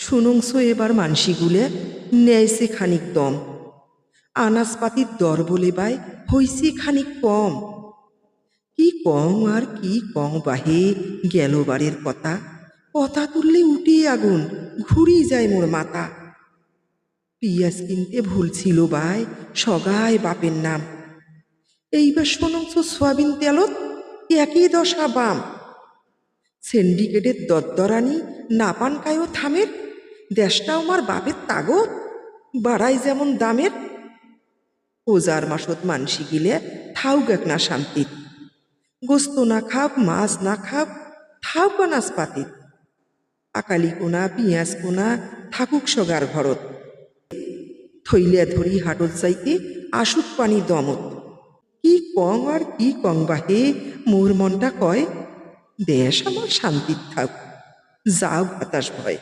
শুনুংস এবার মানসিগুলে নেয়ছে খানিক দম। আনাজপাতির দর বলে বাই হইছে খানিক কম। কি কম আর কি কম বাহে গেল বারের কথা। কথা তুললে উঠে আগুন, ঘুরি যায় মোর মাথা। পিয়াজ কিনতে ভুল ছিল বাই, সগায় বাপের নাম। এইবার শোনংস সোয়াবিন তেলত, একই দশা বাম। সিন্ডিকেটের দরদরানি নাপান কায়ও থামের দেশটা আমার বাপের তাগত বাড়াই যেমন দামের। ওজার মাসত মানসি গিলে থাউক এক না শান্তিত। গোস্ত না খাব মাছ না খাব থাউক আনাজ পাতিত আকালি কোনা, পিঁয়াজ কোনা, থাকুক সগার ঘরত। থইলে ধরি হাটত যাইতে আসুক পানি দমত। কি কং আর কি কং বাহে, মোর মনটা কয়, দেশ আমার শান্তির থাক, যাও বাতাস ভয়।